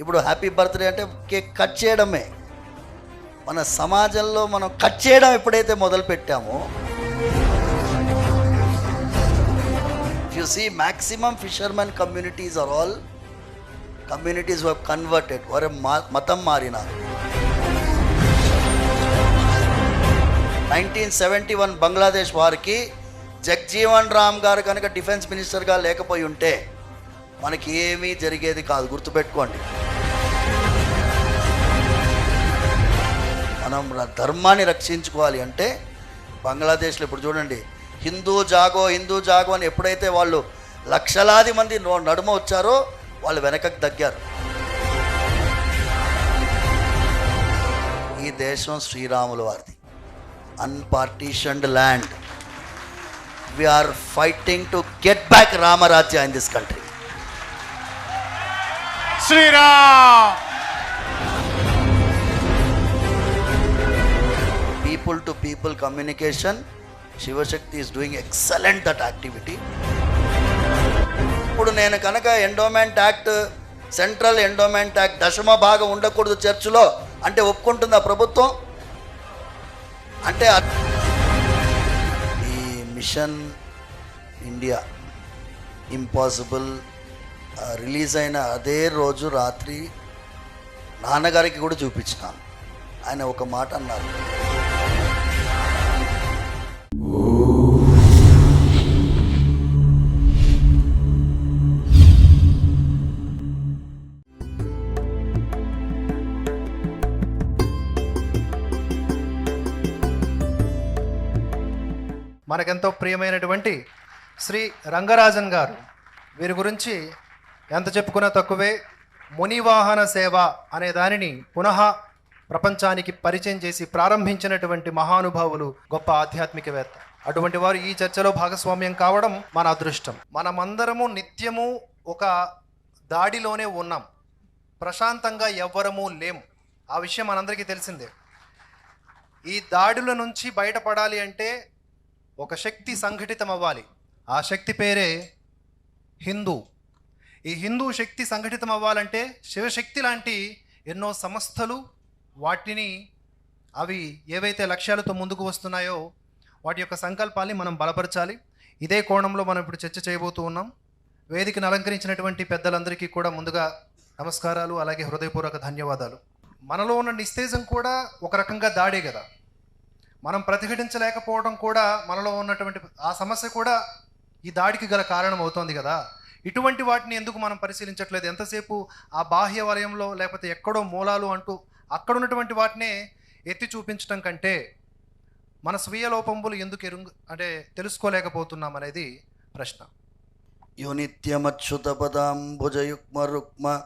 ఇప్పుడు happy birthday అంటే cake cut చేయడమే. మన సమాజంలో మనం కట్ చేయడం ఎప్పుడైతే మొదలు పెట్టామో you see maximum fishermen communities or all communities were converted వారు మతం మారినారు నైన్టీన్ సెవెంటీ వన్ బంగ్లాదేశ్ వారికి జగ్జీవన్ రామ్ గారు కనుక డిఫెన్స్ మినిస్టర్గా లేకపోయి ఉంటే మనకి ఏమీ జరిగేది కాదు. గుర్తుపెట్టుకోండి. మనం ధర్మాన్ని రక్షించుకోవాలి అంటే బంగ్లాదేశ్లో ఇప్పుడు చూడండి హిందూ జాగో హిందూ జాగో అని ఎప్పుడైతే వాళ్ళు లక్షలాది మంది నడుమ వచ్చారో వాళ్ళు వెనకకు తగ్గారు ఈ దేశం శ్రీరాముల వారిది. Unpartitioned land we are fighting to get back Ramarajya in this country Shriram people to people communication Shivashakti is doing excellent that activity ఇప్పుడు నేను కనుక endowment act central endowment act దశమ భాగం ఉండకూడదు చర్చిలో అంటే ఒప్పుకుంటుందా ప్రభుత్వం? అంటే ఈ మిషన్ ఇండియా ఇంపాసిబుల్ రిలీజ్ అయిన అదే రోజు రాత్రి నాన్నగారికి కూడా చూపించినాను. ఆయన ఒక మాట అన్నారు. మనకెంతో ప్రియమైనటువంటి శ్రీ రంగరాజన్ గారు. వీరి గురించి ఎంత చెప్పుకున్నా తక్కువే. మునివాహన సేవ అనే దానిని పునః ప్రపంచానికి పరిచయం చేసి ప్రారంభించినటువంటి మహానుభావులు గొప్ప ఆధ్యాత్మికవేత్త. అటువంటి వారు ఈ చర్చలో భాగస్వామ్యం కావడం మన అదృష్టం. మనమందరము నిత్యము ఒక దాడిలోనే ఉన్నాం. ప్రశాంతంగా ఎవ్వరము లేం. ఆ విషయం మనందరికీ తెలిసిందే. ఈ దాడుల నుంచి బయటపడాలి అంటే ఒక శక్తి సంఘటితం అవ్వాలి ఆ శక్తి పేరే హిందూ. ఈ హిందూ శక్తి సంఘటితం అవ్వాలంటే శివశక్తి లాంటి ఎన్నో సంస్థలు వాటిని అవి ఏవైతే లక్ష్యాలతో ముందుకు వస్తున్నాయో వాటి యొక్క సంకల్పాల్ని మనం బలపరచాలి. ఇదే కోణంలో మనం ఇప్పుడు చర్చ చేయబోతూ ఉన్నాం. వేదికను అలంకరించినటువంటి పెద్దలందరికీ కూడా ముందుగా నమస్కారాలు అలాగే హృదయపూర్వక ధన్యవాదాలు. మనలో ఉన్న నిస్తేజం కూడా ఒక రకంగా దాడే కదా. మనం ప్రతిఘటించలేకపోవడం కూడా మనలో ఉన్నటువంటి ఆ సమస్య కూడా ఈ దాడికి గల కారణం అవుతోంది కదా. ఇటువంటి వాటిని ఎందుకు మనం పరిశీలించట్లేదు? ఎంతసేపు ఆ బాహ్య వలయంలో లేకపోతే ఎక్కడో మూలాలు అంటూ అక్కడ ఉన్నటువంటి వాటినే ఎత్తి చూపించడం కంటే మన స్వీయ లోపంబులు ఎందుకు ఎరుంగు అంటే తెలుసుకోలేకపోతున్నాం అనేది ప్రశ్న. యునిత్యమచ్యుత పదాంబుజయుక్మ రుక్మ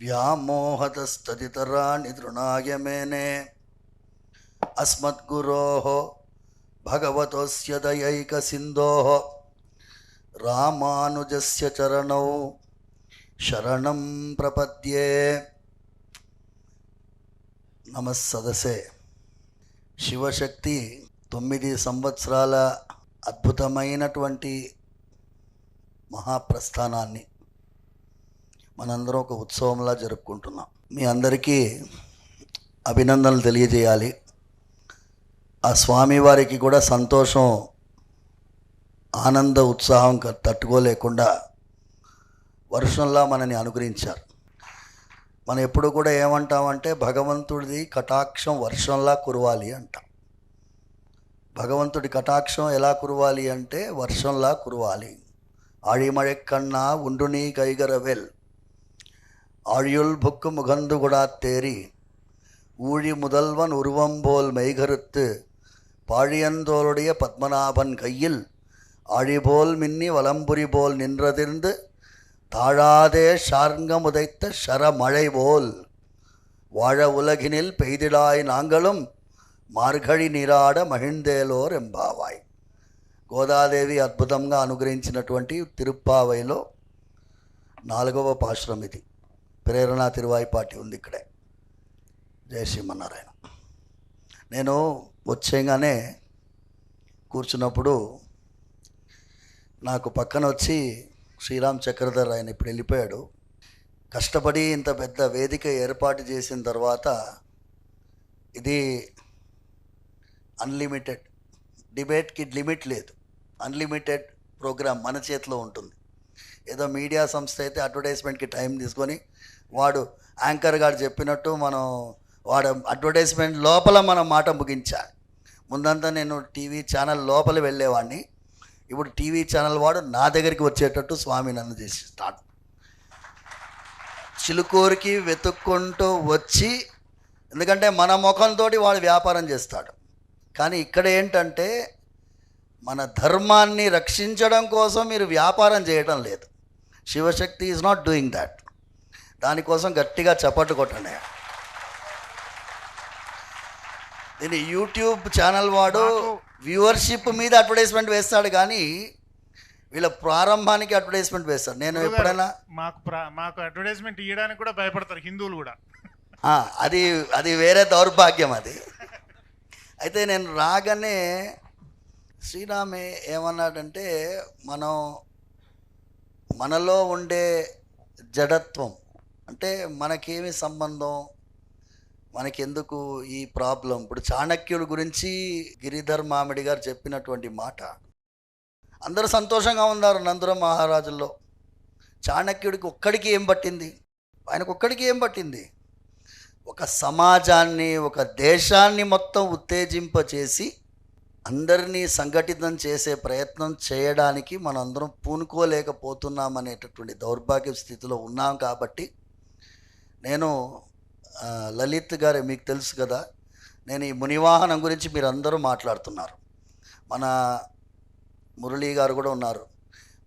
వ్యామోహతస్తదితరాణి తృణాయ మేనే అస్మద్గురోः భగవతోస్య సింధో రామానుజస్య చరణౌ శరణం ప్రపద్యే. నమస్సదసే శివశక్తి తొమ్మిది సంవత్సరాల అద్భుతమైనటువంటి మహాప్రస్థానాన్ని మనందరం ఒక ఉత్సవంలా జరుపుకుంటున్నాం. మీ అందరికీ అభినందనలు తెలియజేయాలి. ఆ స్వామివారికి కూడా సంతోషం ఆనంద ఉత్సాహం తట్టుకోలేకుండా వర్షంలా మనని అనుగ్రహించారు. మనం ఎప్పుడు కూడా ఏమంటామంటే భగవంతుడిది కటాక్షం వర్షంలా కురవాలి అంట. భగవంతుడి కటాక్షం ఎలా కురవాలి అంటే వర్షంలా కురవాలి. ఆడిమഴക്കണ്ണ వెల్. ఆడియుల్ ആഴിയുൾ ബുക്ക് కూడా తేరి ఊడి ముదల్వన్ ఉరువంబోల్ മെയ്കരുത്ത് உருவம் போல் மெய்கருத்து பாழியந்தோளுடைய பத்மநாபன் கையில் ஆழிபோல் மின்னி வலம்புரி போல் நின்றதிர்ந்து தாழாதே ஷார்ங்கமுதைத்த ஷரமழை போல் வாழ உலகினில் பெய்திடாய் நாங்களும் మార్గళి నీరాడ మహిందేలోర్ ఎంబావాయ్ గోదాదేవి అద్భుతంగా అనుగ్రహించినటువంటి తిరుప్పావైలో నాలుగవ పాశ్రం ఇది ప్రేరణ తిరువాయిపాటి ఉంది ఇక్కడే జయ శ్రీమన్నారాయణ నేను వచ్చేగానే కూర్చున్నప్పుడు నాకు పక్కన వచ్చి శ్రీరామ్ చక్రధర్ ఆయన ఇప్పుడు వెళ్ళిపోయాడు. కష్టపడి ఇంత పెద్ద వేదిక ఏర్పాటు చేసిన తర్వాత ఇది అన్లిమిటెడ్ డిబేట్కి లిమిట్ లేదు. అన్లిమిటెడ్ ప్రోగ్రామ్ మన చేతిలో ఉంటుంది. ఏదో మీడియా సంస్థ అయితే అడ్వర్టైజ్మెంట్కి టైం తీసుకొని వాడు యాంకర్ గారు చెప్పినట్టు మనం వాడు అడ్వర్టైజ్మెంట్ లోపల మనం మాట ముగించాలి. ముందంతా నేను టీవీ ఛానల్ లోపల వెళ్ళేవాడిని. ఇప్పుడు టీవీ ఛానల్ వాడు నా దగ్గరికి వచ్చేటట్టు స్వామి నన్ను చేసి స్టార్ట్ చిలుకూరికి వెతుక్కుంటూ వచ్చి ఎందుకంటే మన ముఖంతో వాడు వ్యాపారం చేస్తాడు. కానీ ఇక్కడ ఏంటంటే మన ధర్మాన్ని రక్షించడం కోసం మీరు వ్యాపారం చేయడం లేదు. Shivashakti is not doing that దానికోసం గట్టిగా చప్పట్లు కొట్టండి దీని యూట్యూబ్ ఛానల్ వాడు వ్యూవర్షిప్ మీద అడ్వర్టైజ్మెంట్ వేస్తాడు కానీ వీళ్ళ ప్రారంభానికి అడ్వర్టైజ్మెంట్ వేస్తాడు. నేను ఎప్పుడైనా మాకు మాకు అడ్వర్టైజ్మెంట్ ఇవ్వడానికి కూడా భయపడతారు హిందువులు కూడా. అది అది వేరే దౌర్భాగ్యం అది. అయితే నేను రాగానే శ్రీరామే ఏమన్నాడంటే మనం మనలో ఉండే జడత్వం అంటే మనకేమి సంబంధం? మనకెందుకు ఈ ప్రాబ్లం? ఇప్పుడు చాణక్యుడు గురించి గిరిధర్ మామిడి గారు చెప్పినటువంటి మాట. అందరూ సంతోషంగా ఉన్నారు నందుర మహారాజుల్లో. చాణక్యుడికి ఒక్కడికి ఏం పట్టింది? ఆయనకు ఒక్కడికి ఏం పట్టింది? ఒక సమాజాన్ని ఒక దేశాన్ని మొత్తం ఉత్తేజింపచేసి అందరినీ సంఘటితం చేసే ప్రయత్నం చేయడానికి మనందరం పూనుకోలేకపోతున్నాం అనేటటువంటి దౌర్భాగ్య స్థితిలో ఉన్నాం కాబట్టి నేను లలిత్ గారు మీకు తెలుసు కదా నేను ఈ మునివాహనం గురించి మీరు అందరూ మాట్లాడుతున్నారు. మన మురళీ గారు కూడా ఉన్నారు.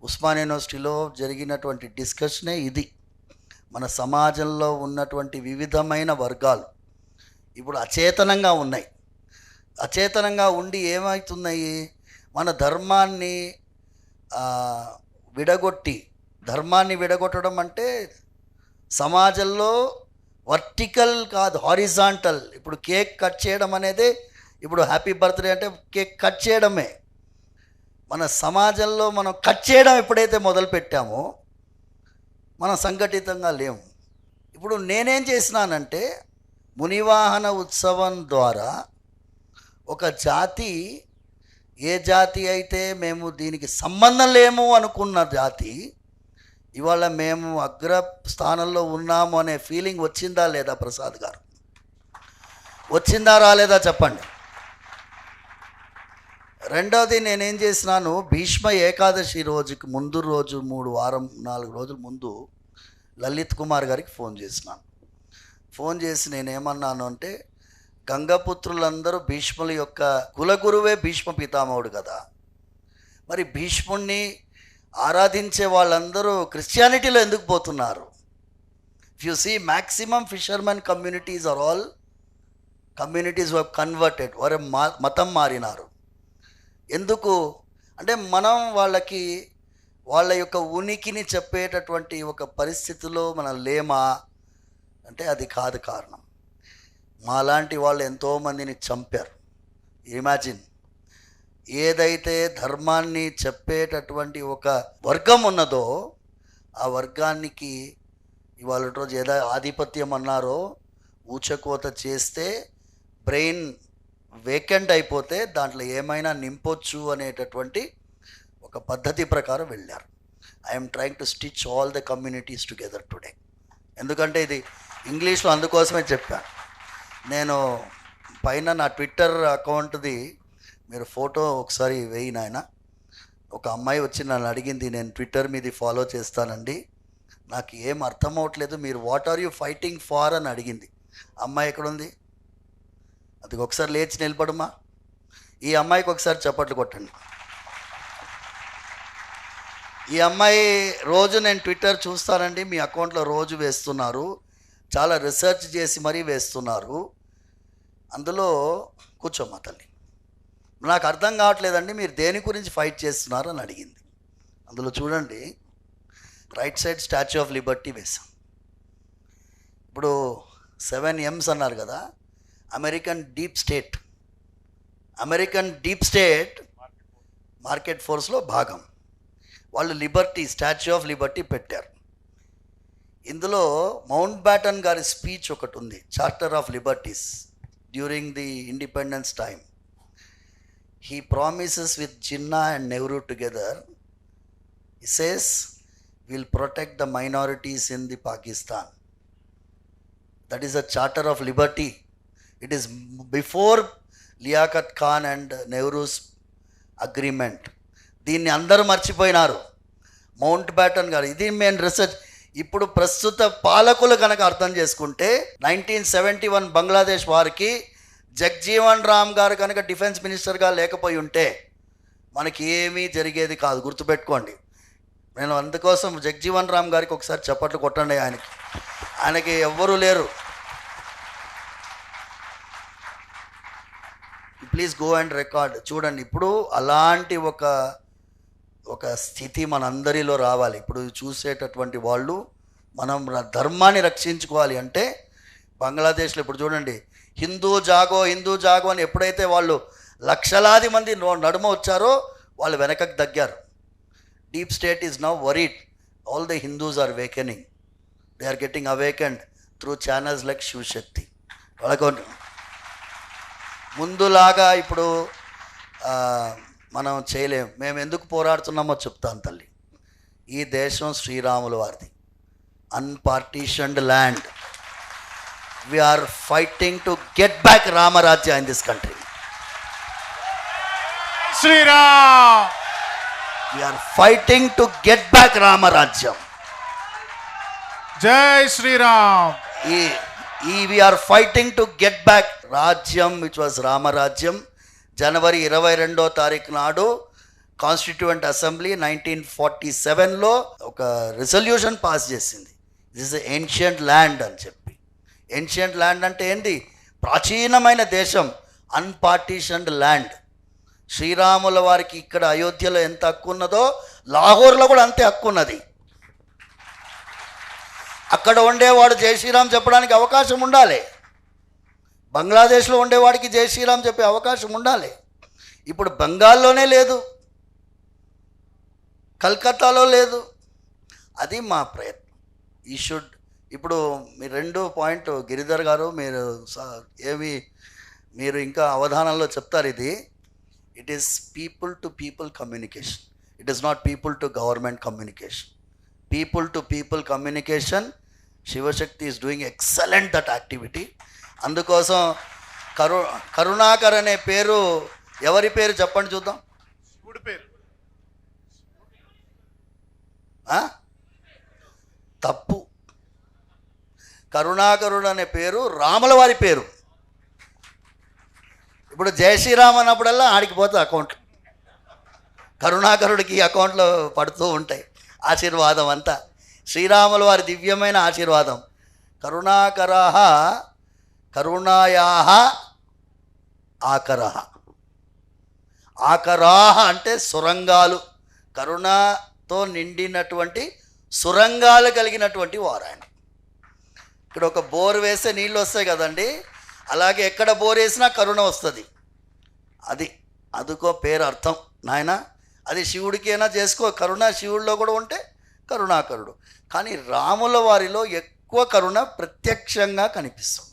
ఉస్మాన్ యూనివర్సిటీలో జరిగినటువంటి డిస్కషనే ఇది. మన సమాజంలో ఉన్నటువంటి వివిధమైన వర్గాలు ఇప్పుడు అచేతనంగా ఉన్నాయి. అచేతనంగా ఉండి ఏమవుతున్నాయి మన ధర్మాన్ని విడగొట్టి ధర్మాన్ని విడగొట్టడం అంటే సమాజంలో వర్టికల్ కాదు హారిజాంటల్ ఇప్పుడు కేక్ కట్ చేయడం అనేది ఇప్పుడు హ్యాపీ బర్త్డే అంటే కేక్ కట్ చేయడమే. మన సమాజంలో మనం కట్ చేయడం ఎప్పుడైతే మొదలు పెట్టామో మనం సంఘటితంగా లేము ఇప్పుడు నేనేం చేసినానంటే మునివాహన ఉత్సవం ద్వారా ఒక జాతి ఏ జాతి అయితే మేము దీనికి సంబంధం లేము అనుకున్న జాతి ఇవాళ మేము అగ్ర స్థానంలో ఉన్నాము అనే ఫీలింగ్ వచ్చిందా లేదా ప్రసాద్ గారు? వచ్చిందా రాలేదా చెప్పండి. రెండవది నేనేం చేసినాను భీష్మ ఏకాదశి రోజుకి ముందు రోజు మూడు వారం నాలుగు రోజుల ముందు లలిత్ కుమార్ గారికి ఫోన్ చేసినాను. ఫోన్ చేసి నేనేమన్నాను అంటే గంగపుత్రులందరూ భీష్ముల యొక్క కులగురువే భీష్మ పితామహుడు కదా. మరి భీష్ముణ్ణి ఆరాధించే వాళ్ళందరూ క్రిస్టియానిటీలో ఎందుకు పోతున్నారు? If you see maximum fishermen communities or all communities were converted వారు మా- మతం మారినారు. ఎందుకు? అంటే మనం వాళ్ళకి వాళ్ళ యొక్క ఉనికిని చెప్పేటటువంటి ఒక పరిస్థితిలో మనం లేమా? అంటే అది కాదు కారణం. మాలాంటి వాళ్ళు ఎంతోమందిని చంపారు. ఇమాజిన్ ఏదైతే ధర్మాన్ని చెప్పేటటువంటి ఒక వర్గం ఉన్నదో ఆ వర్గానికి ఇవాళ రోజు ఏదో ఆధిపత్యం అన్నారో ఊచకోత చేస్తే బ్రెయిన్ వేకెంట్ అయిపోతే దాంట్లో ఏమైనా నింపొచ్చు అనేటటువంటి ఒక పద్ధతి ప్రకారం వెళ్ళారు. I'm trying to stitch all the communities together today ఎందుకంటే ఇది ఇంగ్లీష్లో అందుకోసమే చెప్పాను. నేను పైన నా ట్విట్టర్ అకౌంట్ది మీరు ఫోటో ఒకసారి వేయి నాయన. ఒక అమ్మాయి వచ్చి నన్ను అడిగింది నేను ట్విట్టర్ మీది ఫాలో చేస్తానండి. నాకు ఏం అర్థం అవ్వట్లేదు మీరు what are you fighting for అని అడిగింది. అమ్మాయి ఎక్కడుంది? అది ఒకసారి లేచి నిలబడమా ఈ అమ్మాయికి ఒకసారి చప్పట్లు కొట్టండి. ఈ అమ్మాయి రోజు నేను ట్విట్టర్ చూస్తానండి. మీ అకౌంట్లో రోజు వేస్తున్నారు. చాలా రీసెర్చ్ చేసి మరీ వేస్తున్నారు. అందులో కూర్చోమ్మా తల్లి. నాకు అర్థం కావట్లేదండి మీరు దేని గురించి ఫైట్ చేస్తున్నారు అని అడిగింది. అందులో చూడండి right side statue of liberty వేశాం. ఇప్పుడు సెవెన్ ఎమ్స్ అన్నారు కదా American deep state American deep state market ఫోర్స్లో భాగం. వాళ్ళు లిబర్టీ స్టాచ్యూ ఆఫ్ లిబర్టీ పెట్టారు. ఇందులో మౌంట్ బ్యాటన్ గారి స్పీచ్ ఒకటి ఉంది charter of liberties during the independence time he promises with Jinnah and Nehru together he says we'll protect the minorities in the pakistan that is a charter of liberty it is before liaquat khan and nehru's agreement దీన్ని అందరూ మర్చిపోయినారు mount baton గారు ఇది main research ఇప్పుడు ప్రస్తుత పాలకులు కనుక అర్థం చేసుకుంటే నైన్టీన్ సెవెంటీ వన్ బంగ్లాదేశ్ వారికి జగ్జీవన్ రామ్ గారు కనుక డిఫెన్స్ మినిస్టర్గా లేకపోయి ఉంటే మనకి ఏమీ జరిగేది కాదు. గుర్తుపెట్టుకోండి. నేను అందుకోసం జగ్జీవన్ రామ్ గారికి ఒకసారి చప్పట్లు కొట్టండి ఆయనకి. ఆయనకి ఎవ్వరూ లేరు. Please go and record. చూడండి ఇప్పుడు అలాంటి ఒక ఒక స్థితి మనందరిలో రావాలి. ఇప్పుడు చూసేటటువంటి వాళ్ళు మనం ధర్మాన్ని రక్షించుకోవాలి అంటే బంగ్లాదేశ్లో ఇప్పుడు చూడండి హిందూ జాగో హిందూ జాగో అని ఎప్పుడైతే వాళ్ళు లక్షలాది మంది నడుమ వచ్చారో వాళ్ళు వెనకకు తగ్గారు deep state is now worried all the Hindus are wakening they are getting awakened through channels like Shivashakti వాళ్ళకు ముందులాగా ఇప్పుడు మనం చేయలేం. మేము ఎందుకు పోరాడుతున్నామో చెప్తాను తల్లి. ఈ దేశం శ్రీరాముల వారిది. Unpartitioned land we are fighting to get back Ramarajya in this country Shriram we are fighting to get back Ramarajyam జై శ్రీరామ్ ఈ ఈ we are fighting to get back రాజ్యం విచ్ వాజ్ రామరాజ్యం జనవరి ఇరవై రెండో తారీఖు నాడు కాన్స్టిట్యూయెంట్ అసెంబ్లీ నైన్టీన్ ఫార్టీ సెవెన్లో ఒక రిజల్యూషన్ పాస్ చేసింది. దిస్ ఇస్ ఏన్షియంట్ ల్యాండ్ అని చెప్పి. ఏన్షియంట్ ల్యాండ్ అంటే ఏంటి ప్రాచీనమైన దేశం అన్పార్టీషన్డ్ ల్యాండ్ శ్రీరాముల వారికి ఇక్కడ అయోధ్యలో ఎంత హక్కు ఉన్నదో లాహోర్లో కూడా అంతే హక్కు ఉన్నది అక్కడ ఉండేవాడు జై శ్రీరామ్ చెప్పడానికి అవకాశం ఉండాలి. బంగ్లాదేశ్లో ఉండేవాడికి జై శ్రీరామ్ చెప్పే అవకాశం ఉండాలి. ఇప్పుడు బెంగాల్లోనే లేదు. కల్కత్తాలో లేదు. అది మా ప్రయత్నం. ఈ షుడ్ ఇప్పుడు మీ రెండు పాయింట్ గిరిధర్ గారు మీరు ఏమి మీరు ఇంకా అవధానంలో చెప్తారు ఇది. It is people to people communication it is not people to government communication people to people communication Shivashakti is doing excellent that activity అందుకోసం కరు కరుణాకర్ అనే పేరు ఎవరి పేరు చెప్పండి చూద్దాం. శివుడి పేరు? తప్పు. కరుణాకరుడు అనే పేరు రాముల వారి పేరు. ఇప్పుడు జై శ్రీరామ్ అన్నప్పుడల్లా ఆడికి పోతుంది అకౌంట్. కరుణాకరుడికి ఈ అకౌంట్లో పడుతూ ఉంటాయి ఆశీర్వాదం అంతా. శ్రీరాముల వారి దివ్యమైన ఆశీర్వాదం. కరుణాకరాహ కరుణాయాహ ఆకరహ. ఆకరాహ అంటే సురంగాలు. కరుణతో నిండినటువంటి సురంగాలు కలిగినటువంటి వారు ఆయన. ఇక్కడ ఒక బోర్ వేస్తే నీళ్ళు వస్తాయి కదండి. అలాగే ఎక్కడ బోర్ వేసినా కరుణ వస్తుంది. అది అదుకో పేరు అర్థం నాయన. అది శివుడికైనా చేసుకో కరుణ శివుడిలో కూడా ఉంటే కరుణాకరుడు. కానీ రాముల వారిలో ఎక్కువ కరుణ ప్రత్యక్షంగా కనిపిస్తుంది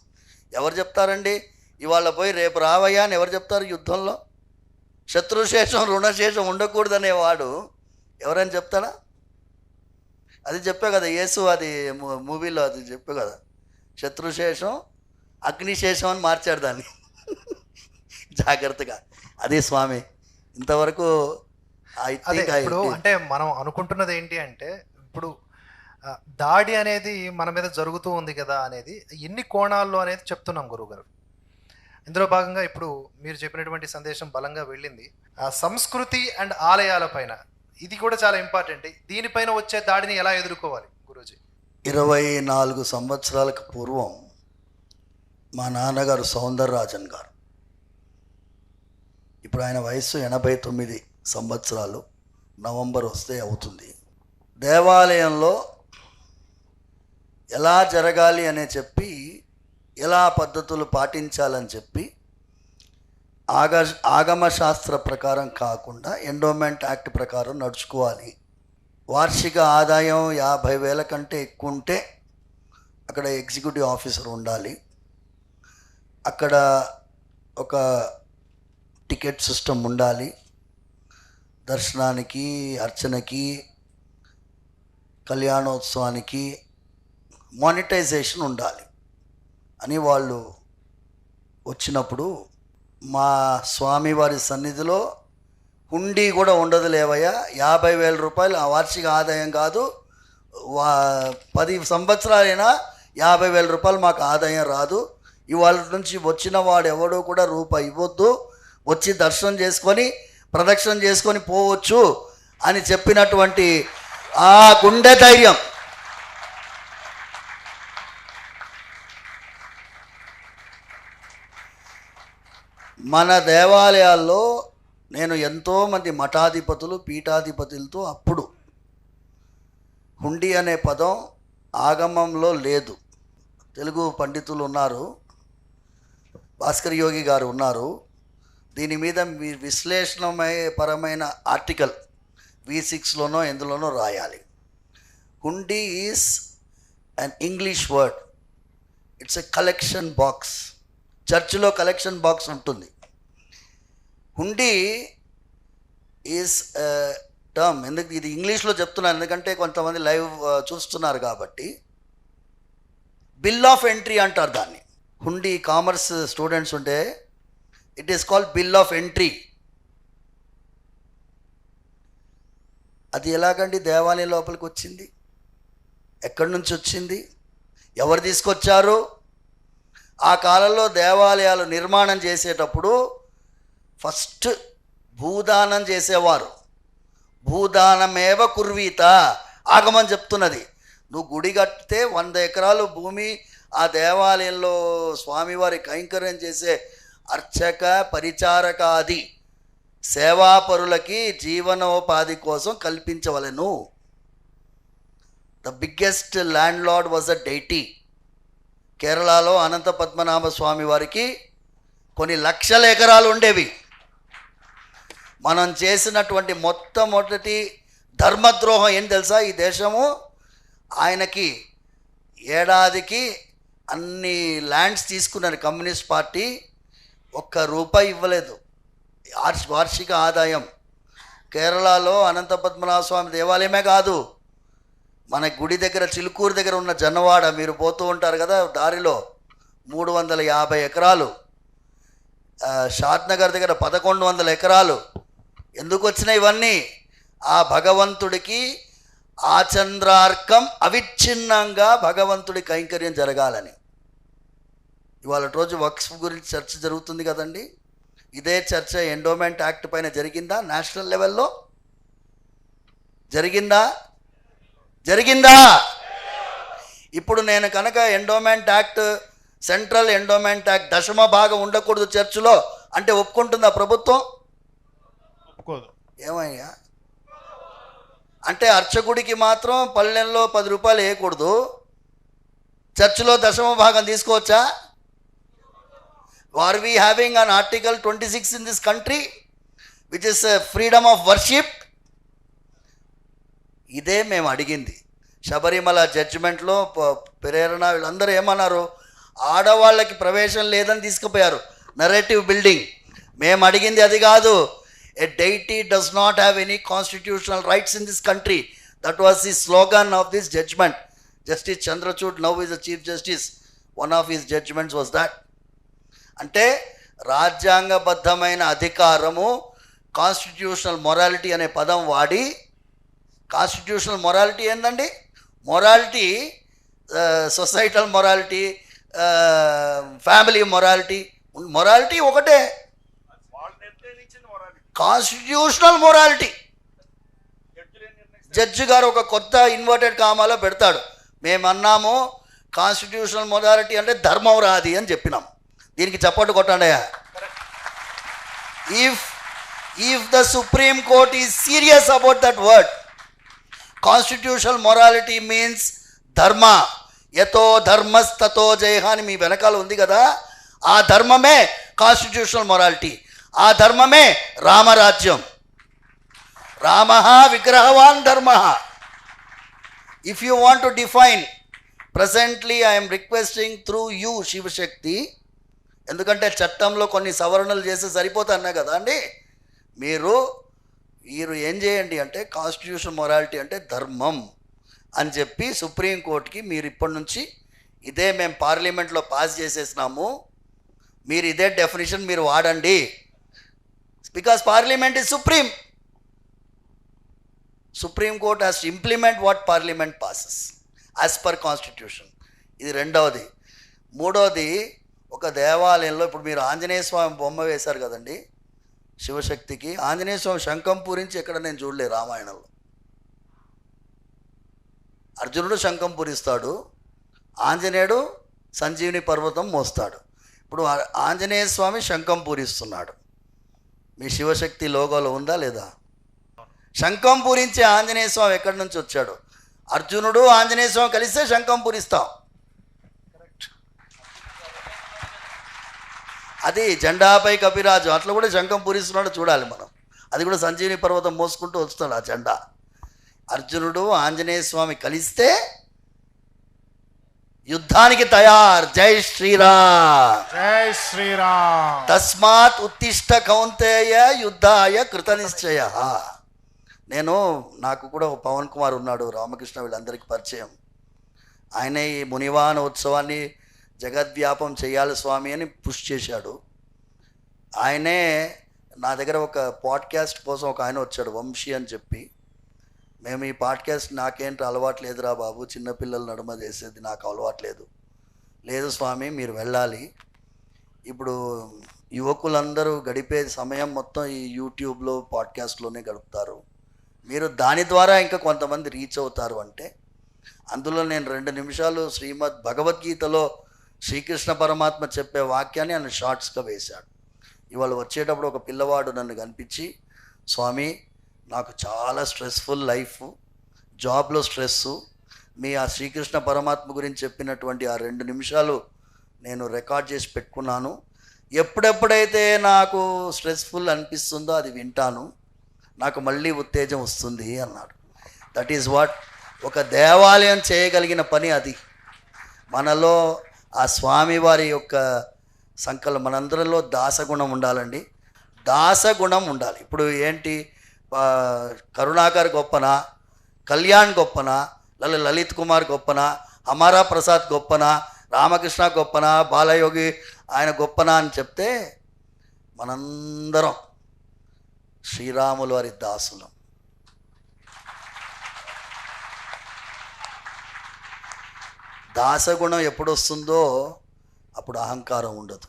ఎవరు చెప్తారండి? ఇవాళ పోయి రేపు రావయ్యా అని ఎవరు చెప్తారు యుద్ధంలో? శత్రుశేషం రుణశేషం ఉండకూడదనేవాడు ఎవరైనా చెప్తాడా? అది చెప్పే కదా యేసు అది మూ- మూవీలో అది చెప్పే కదా. శత్రుశేషం అగ్నిశేషం అని మార్చాడు దాన్ని. జాగ్రత్తగా. అదే స్వామి ఇంతవరకు ఇప్పుడు. అంటే మనం అనుకుంటున్నది ఏంటి అంటే ఇప్పుడు దాడి అనేది మన మీద జరుగుతూ ఉంది కదా అనేది ఎన్ని కోణాల్లో అనేది చెప్తున్నాం గురువుగారు. ఇందులో భాగంగా ఇప్పుడు మీరు చెప్పినటువంటి సందేశం బలంగా వెళ్ళింది. ఆ సంస్కృతి అండ్ ఆలయాల పైన ఇది కూడా చాలా ఇంపార్టెంట్. దీనిపైన వచ్చే దాడిని ఎలా ఎదుర్కోవాలి? ఇరవై నాలుగు సంవత్సరాలకు పూర్వం మా నాన్నగారు సౌందరరాజన్ గారు. ఇప్పుడు ఆయన వయస్సు ఎనభై తొమ్మిది సంవత్సరాలు. నవంబర్ వస్తే అవుతుంది. దేవాలయంలో ఎలా జరగాలి అనే చెప్పి ఎలా పద్ధతులు పాటించాలని చెప్పి ఆగ ఆగమ శాస్త్ర ప్రకారం కాకుండా ఎండోమెంట్ యాక్ట్ ప్రకారం నడుచుకోవాలి. వార్షిక ఆదాయం యాభై వేల కంటే ఎక్కువ ఉంటే అక్కడ ఎగ్జిక్యూటివ్ ఆఫీసర్ ఉండాలి. అక్కడ ఒక టికెట్ సిస్టమ్ ఉండాలి. దర్శనానికి అర్చనకి కళ్యాణోత్సవానికి మానిటైజేషన్ ఉండాలి అని వాళ్ళు వచ్చినప్పుడు మా స్వామివారి సన్నిధిలో హుండీ కూడా ఉండదు లేవయ్యా. యాభై వేల రూపాయలు ఆ వార్షిక ఆదాయం కాదు. వా పది సంవత్సరాలైనా యాభై వేల రూపాయలు మాకు ఆదాయం రాదు. ఇవాళ నుంచి వచ్చిన వాడు ఎవడో కూడా రూపాయి ఇవ్వద్దు. వచ్చి దర్శనం చేసుకొని ప్రదక్షిణం చేసుకొని పోవచ్చు అని చెప్పినటువంటి ఆ గుండె ధైర్యం. మన దేవాలయాల్లో నేను ఎంతోమంది మఠాధిపతులు పీఠాధిపతులతో అప్పుడు హుండీ అనే పదం ఆగమంలో లేదు. తెలుగు పండితులు ఉన్నారు. భాస్కర్ యోగి గారు ఉన్నారు. దీని మీద మీ విశ్లేషణమై పరమైన ఆర్టికల్ వి సిక్స్లోనో ఎందులోనో రాయాలి. Hundi is an English word it's a collection box చర్చిలో కలెక్షన్ బాక్స్ ఉంటుంది. హుండీ ఈజ్ టర్మ్ ఎందుకు ఇది ఇంగ్లీష్లో చెప్తున్నాను ఎందుకంటే కొంతమంది లైవ్ చూస్తున్నారు కాబట్టి. బిల్ ఆఫ్ ఎంట్రీ అంటారు దాన్ని. హుండీ కామర్స్ స్టూడెంట్స్ ఉంటే it is called bill of entry అది ఎలాగండి దేవాలయం లోపలికి వచ్చింది? ఎక్కడి నుంచి వచ్చింది? ఎవరు తీసుకొచ్చారు? ఆ కాలంలో దేవాలయాలు నిర్మాణం చేసేటప్పుడు ఫస్ట్ భూదానం చేసేవారు. భూదానమేవ కుర్వీత ఆగమని చెప్తున్నది. నువ్వు గుడి కట్టితే వంద ఎకరాలు భూమి ఆ దేవాలయంలో స్వామివారి కైంకర్యం చేసే అర్చక పరిచారకాది సేవాపరులకి జీవనోపాధి కోసం కల్పించవలెను. The biggest land lord was a deity కేరళలో అనంత పద్మనాభ స్వామి వారికి కొన్ని లక్షల ఎకరాలు ఉండేవి. మనం చేసినటువంటి మొట్టమొదటి ధర్మద్రోహం ఏం తెలుసా? ఈ దేశము ఆయనకి ఏడాదికి అన్ని ల్యాండ్స్ తీసుకున్నారు. కమ్యూనిస్ట్ పార్టీ ఒక్క రూపాయి ఇవ్వలేదు. వార్షిక ఆదాయం. కేరళలో అనంత పద్మనాభ స్వామి దేవాలయమే కాదు. మన గుడి దగ్గర చిలుకూరు దగ్గర ఉన్న జన్నవాడ మీరు పోతూ ఉంటారు కదా దారిలో మూడు వందల యాభై ఎకరాలు. షాద్నగర్ షాద్ నగర్ దగ్గర పదకొండు వందల ఎకరాలు. ఎందుకు వచ్చినాయి ఇవన్నీ? ఆ భగవంతుడికి ఆచంద్రార్కం అవిచ్ఛిన్నంగా భగవంతుడి కైంకర్యం జరగాలని. ఇవాళ రోజు వక్స్ గురించి చర్చ జరుగుతుంది కదండి. ఇదే చర్చ ఎండోమెంట్ యాక్ట్ పైన జరిగిందా? నేషనల్ లెవెల్లో? జరిగిందా? జరిగిందా? ఇప్పుడు నేను కనుక endowment act central endowment act దశమ భాగం ఉండకూడదు చర్చిలో అంటే ఒప్పుకుంటుందా ప్రభుత్వం? ఒప్పుకోదు. ఏమయ్యా? అంటే అర్చకుడికి మాత్రం పల్లెల్లో పది రూపాయలు వేయకూడదు. చర్చిలో దశమ భాగం తీసుకోవచ్చా? Are we having an article twenty six in this country which is freedom of worship ఇదే మేము అడిగింది. శబరిమల జడ్జిమెంట్లో ప్రేరణ వీళ్ళందరూ ఏమన్నారు? ఆడవాళ్ళకి ప్రవేశం లేదని తీసుకుపోయారు. నరేటివ్ బిల్డింగ్ మేము అడిగింది అది కాదు. A deity does not have any constitutional rights in this country that was the slogan of this judgment justice Chandrachud now is the chief justice one of his judgments was that అంటే రాజ్యాంగబద్ధమైన అధికారము constitutional morality అనే పదం వాడి constitutional morality ఏంటండి morality societal morality family morality morality ఒకటే. Constitutional morality judge గారు ఒక కొత్త ఇన్వర్టెడ్ కామాలో పెడతాడు. మేమన్నాము కాన్స్టిట్యూషనల్ మొరాలిటీ అంటే ధర్మం రాది అని చెప్పినాం. దీనికి చప్పట్టు కొట్టండి if if the supreme court is serious about that word constitutional morality means ధర్మ యతో ధర్మస్తతో జయ అని మీ వెనకాల ఉంది కదా ఆ ధర్మమే కాన్స్టిట్యూషనల్ మొరాలిటీ ఆ ధర్మమే రామరాజ్యం. రామ విగ్రహవాన్ ధర్మ. If you want to define presently I'm requesting through you Shivshakti ఎందుకంటే చట్టంలో కొన్ని సవరణలు చేస్తే సరిపోతా కదా అండి? మీరు మీరు ఏం చేయండి అంటే కాన్స్టిట్యూషన్ మొరాలిటీ అంటే ధర్మం అని చెప్పి సుప్రీంకోర్టుకి మీరు ఇప్పటి నుంచి ఇదే మేము పార్లమెంట్లో పాస్ చేసేసినాము. మీరు ఇదే డెఫినేషన్ మీరు వాడండి. Because parliament is supreme supreme court has to implement what parliament passes as per constitution ఇది రెండవది. మూడవది ఒక దేవాలయంలో ఇప్పుడు మీరు ఆంజనేయ స్వామి బొమ్మ వేశారు కదండి శివశక్తికి. ఆంజనేయ స్వామి శంఖం పూరించి ఎక్కడ నేను చూడలే రామాయణంలో. అర్జునుడు శంఖం పూరిస్తాడు ఆంజనేయుడు సంజీవిని పర్వతం మోస్తాడు. ఇప్పుడు ఆంజనేయ స్వామి శంఖం పూరిస్తున్నాడు. మీ శివశక్తి లోగోలో ఉందా లేదా? శంఖం పూరించే ఆంజనేయ స్వామి ఎక్కడి నుంచి వచ్చాడు? అర్జునుడు ఆంజనేయ స్వామి కలిస్తే శంఖం పూరిస్తాం. అది జెండాపై కపిరాజు. అట్లా కూడా శంఖం పూరిస్తున్నాడు చూడాలి మనం. అది కూడా సంజీవిని పర్వతం మోసుకుంటూ వస్తాడు ఆ జెండా. అర్జునుడు ఆంజనేయ స్వామి కలిస్తే యుద్ధానికి తయార్. జై శ్రీరామ్. జై శ్రీరామ్. తస్మాత్ ఉత్తిష్ట కౌంతేయ యుద్ధాయ కృత నిశ్చయ. నేను నాకు కూడా పవన్ కుమార్ ఉన్నాడు రామకృష్ణ వీళ్ళందరికీ పరిచయం. ఆయన ఈ మునివాన ఉత్సవాన్ని జగద్వ్యాపం చేయాలి స్వామి అని పుష్ చేశాడు. ఆయనే నా దగ్గర ఒక పాడ్కాస్ట్ కోసం ఒక ఆయన వచ్చాడు వంశీ అని చెప్పి. మేము ఈ పాడ్కాస్ట్ నాకేంటి అలవాటు లేదురా బాబు చిన్నపిల్లల నడుమ చేసేది నాకు అలవాటు లేదు. లేదు స్వామి మీరు వెళ్ళాలి. ఇప్పుడు యువకులందరూ గడిపే సమయం మొత్తం ఈ యూట్యూబ్లో పాడ్కాస్ట్లోనే గడుపుతారు. మీరు దాని ద్వారా ఇంకా కొంతమంది రీచ్ అవుతారు అంటే అందులో నేను రెండు నిమిషాలు శ్రీమద్ భగవద్గీతలో శ్రీకృష్ణ పరమాత్మ చెప్పే వాక్యాన్ని ఆయన షార్ట్స్గా వేశాడు. ఇవాళ వచ్చేటప్పుడు ఒక పిల్లవాడు నన్ను కనిపించి స్వామి నాకు చాలా స్ట్రెస్ఫుల్ లైఫ్ జాబ్లో స్ట్రెస్సు మీ ఆ శ్రీకృష్ణ పరమాత్మ గురించి చెప్పినటువంటి ఆ రెండు నిమిషాలు నేను రికార్డ్ చేసి పెట్టుకున్నాను. ఎప్పుడెప్పుడైతే నాకు స్ట్రెస్ఫుల్ అనిపిస్తుందో అది వింటాను. నాకు మళ్ళీ ఉత్తేజం వస్తుంది అన్నాడు. దట్ ఈజ్ వాట్ ఒక దేవాలయం చేయగలిగిన పని అది. మనలో ఆ స్వామివారి యొక్క సంకల్పం మనందరిలో దాసగుణం ఉండాలండి. దాసగుణం ఉండాలి. ఇప్పుడు ఏంటి? కరుణాకర్ గొప్పనా? కళ్యాణ్ గొప్పనా? లలి లలిత్ కుమార్ గొప్పనా? అమారా ప్రసాద్ గొప్పనా? రామకృష్ణ గొప్పనా? బాలయోగి ఆయన గొప్పనా అని చెప్తే మనందరం శ్రీరాములు వారి దాసులం. దాసగుణం ఎప్పుడొస్తుందో అప్పుడు అహంకారం ఉండదు.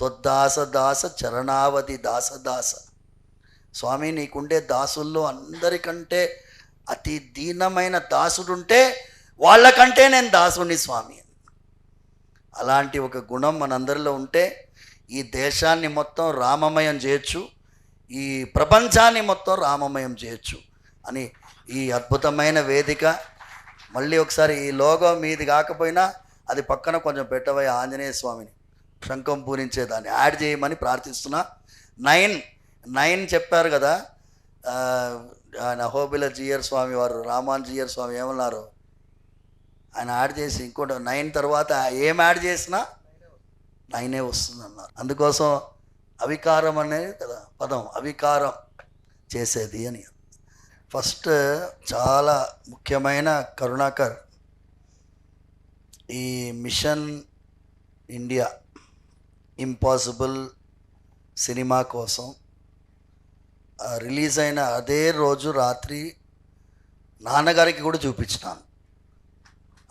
తొద్దాస దాస చరణావతి దాస దాస. స్వామి నీకుండే దాసుల్లో అందరికంటే అతి దీనమైన దాసుడుంటే వాళ్ళకంటే నేను దాసుని స్వామి అలాంటి ఒక గుణం మనందరిలో ఉంటే ఈ దేశాన్ని మొత్తం రామమయం చేయొచ్చు ఈ ప్రపంచాన్ని మొత్తం రామమయం చేయొచ్చు అని ఈ అద్భుతమైన వేదిక. మళ్ళీ ఒకసారి ఈ లోగో మీది కాకపోయినా అది పక్కన కొంచెం పెట్టబోయే ఆంజనేయ స్వామిని. శంఖం పూరించేదాన్ని యాడ్ చేయమని ప్రార్థిస్తున్నా. నైన్ నైన్ చెప్పారు కదా ఆయన హోబిల జియర్ స్వామి వారు రామాన్ జియర్ స్వామి ఏమన్నారు? ఆయన యాడ్ చేసి ఇంకోటి నైన్ తర్వాత ఏం యాడ్ చేసినా నైనే వస్తుంది అన్నారు అందుకోసం అవికారం అనేది కదా పదం అవికారం చేసేది అని. ఫస్ట్ చాలా ముఖ్యమైన కరుణాకర్ ఈ మిషన్ ఇండియా ఇంపాసిబుల్ సినిమా కోసం రిలీజ్ అయిన అదే రోజు రాత్రి నాన్నగారికి కూడా చూపించినాను.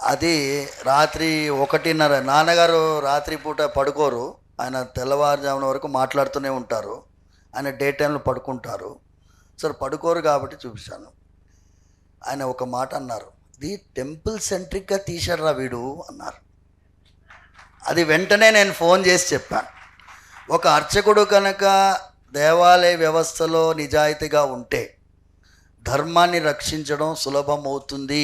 అది రాత్రి ఒకటిన్నర నాన్నగారు రాత్రి పూట పడుకోరు. ఆయన తెల్లవారుజామున వరకు మాట్లాడుతూనే ఉంటారు. ఆయన డే టైంలో పడుకుంటారు. సరే పడుకోరు కాబట్టి చూపించాను. ఆయన ఒక మాట అన్నారు. ఇది టెంపుల్ సెంట్రిక్గా తీశాడురా వీడు అన్నారు. అది వెంటనే నేను ఫోన్ చేసి చెప్పాను. ఒక అర్చకుడు కనుక దేవాలయ వ్యవస్థలో నిజాయితీగా ఉంటే ధర్మాన్ని రక్షించడం సులభం అవుతుంది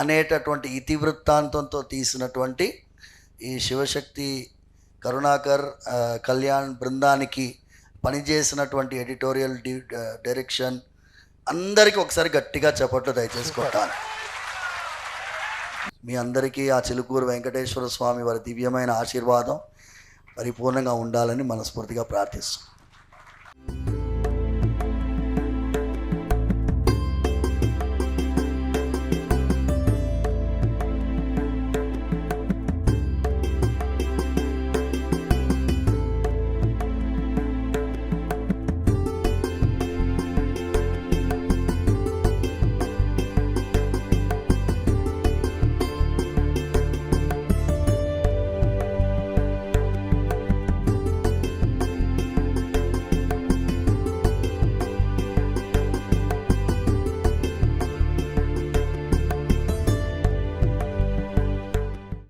అనేటటువంటి ఇతివృత్తాంతంతో తీసినటువంటి ఈ శివశక్తి కరుణాకర్ కళ్యాణ్ బృందానికి పనిచేసినటువంటి ఎడిటోరియల్ డి డైరెక్షన్ అందరికీ ఒకసారి గట్టిగా చప్పట్లు దయచేసుకుంటాను. మీ అందరికీ ఆ చిలుకూరు వెంకటేశ్వర స్వామి వారి దివ్యమైన ఆశీర్వాదం పరిపూర్ణంగా ఉండాలని మనస్ఫూర్తిగా ప్రార్థిస్తున్నాం.